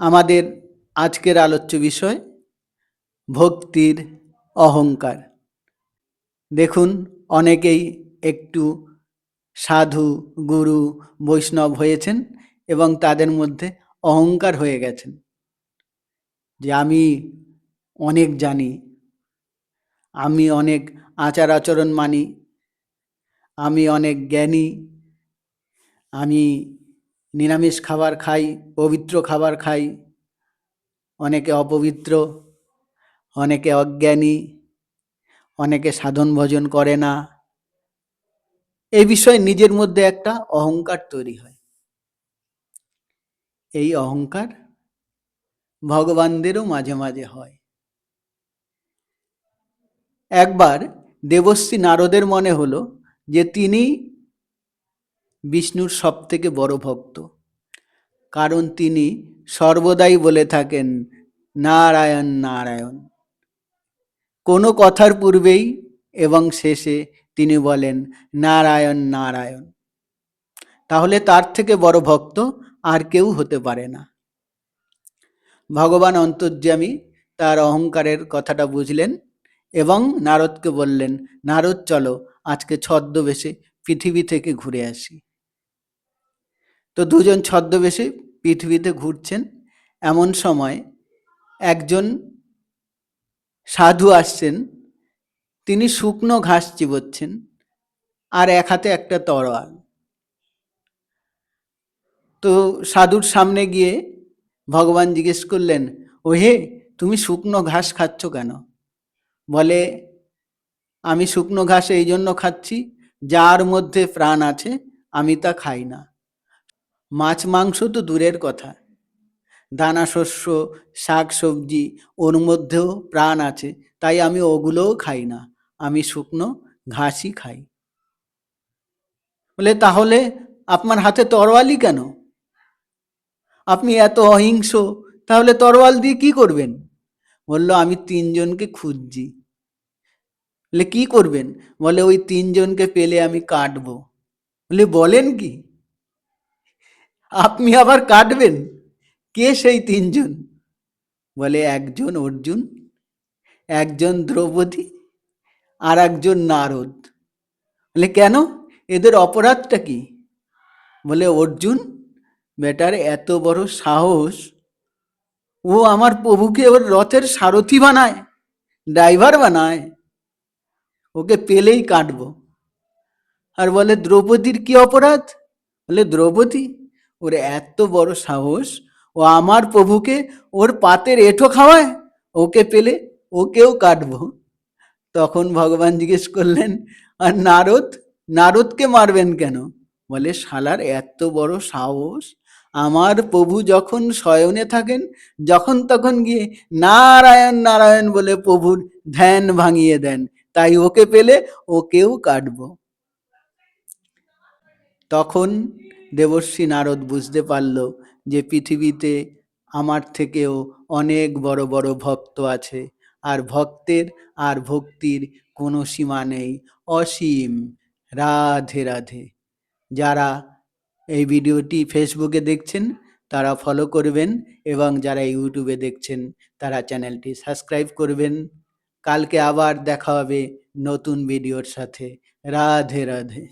আমাদের আজকের আলোচ্য বিষয় ভক্তির অহংকার। দেখুন, অনেকেই একটু সাধু, গুরু, বৈষ্ণব হয়েছেন এবং তাদের মধ্যে অহংকার হয়ে গেছেন। যে আমি অনেক জানি, আমি অনেক আচার আচরণ মানি, আমি অনেক জ্ঞানী, আমি নিরামিষ খাবার খাই, পবিত্র খাবার খাই। অনেকে অপবিত্র, অনেকে অজ্ঞানী, অনেকে সাধন ভজন করে না। এই বিষয়ে নিজের মধ্যে একটা অহংকার তৈরি হয়। এই অহংকার ভগবানদেরও মাঝে মাঝে হয়। একবার দেবশ্রী নারদের মনে হলো যে তিনি বিষ্ণুর সব থেকে বড় ভক্ত। কারণ তিনি সর্বদাই বলে থাকেন, নারায়ণ নারায়ণ। কোনো কথার পূর্বেই এবং শেষে তিনি বলেন, নারায়ণ নারায়ণ। তাহলে তার থেকে বড় ভক্ত আর কেউ হতে পারে না। ভগবান অন্তর্যামী তার অহংকারের কথাটা বুঝলেন এবং নারদকে বললেন, নারদ, চলো আজকে ছদ্মবেশে পৃথিবী থেকে ঘুরে আসি। তো দুজন ছদ্মবেশে পৃথিবীতে ঘুরছেন। এমন সময় একজন সাধু আসছেন। তিনি শুকনো ঘাস চিবোচ্ছেন আর এক হাতে একটা তরোয়াল। তো সাধুর সামনে গিয়ে ভগবান জিজ্ঞেস করলেন ও হে তুমি শুকনো ঘাস খাচ্ছ কেন? বলে, আমি শুকনো ঘাস এই জন্য খাচ্ছি, যার মধ্যে প্রাণ আছে, আমি তা খাই না। মাছ মাংস তো দূরের কথা। দানা শস্য, শাক সবজি, ওর মধ্যেও প্রাণ আছে, তাই আমি ওগুলোও খাই না। আমি শুকনো ঘাসই খাই। বলে, তাহলে আপনার হাতে তরোয়ালি কেন? আপনি এত অহিংস, তাহলে তরোয়াল দিয়ে কি করবেন? বলল, আমি তিনজনকে খুঁজছি। বলে, কি করবেন? বলে, ওই তিনজনকে পেলে আমি কাটবো। বলে, বলেন কি? আপনি আবার কাটবেন? কে সেই তিনজন? বলে, একজন অর্জুন, একজন দ্রৌপদী আর একজন নারদ। বলে, কেন? এদের অপরাধটা কি? বলে, অর্জুন, বেটার এত বড় সাহস, ও আমার প্রভুকে ওর রথের সারথি বানায়, ড্রাইভার বানায়। ওকে পেলেই কাটবো। আর বলে, দ্রৌপদীর কি অপরাধ? বলে, দ্রৌপদী ওর এত বড় সাহস। ও আমার প্রভুকে ওর পাতের এঁঠো খাওয়ায়? ওকে পেলে ওকেও কাটবো। তখন ভগবান জিজ্ঞেস করলেন, আর নারদ? নারদকে মারবেন কেন? বলে, শালার এত বড় সাহস। আমার প্রভু যখন শয়নে থাকেন, যখন তখন গিয়ে নারায়ণ নারায়ণ বলে প্রভুর ধ্যান ভাঙিয়ে দেন। তাই ওকে পেলে ওকেও কাটব। তখন দেবর্ষী নারদ বুঝতে পারল যে পৃথিবীতে আমার থেকেও অনেক বড় বড় ভক্ত আছে, আর ভক্তের আর ভক্তির কোনো সীমা নেই। অসীম, রাধে রাধে। যারা এই ভিডিওটি ফেসবুকে দেখছেন, তারা ফলো করবেন এবং যারা ইউটিউবে দেখছেন, তারা চ্যানেলটি সাবস্ক্রাইব করবেন। কালকে আবার দেখা হবে নতুন ভিডিওর সাথে। রাধে রাধে।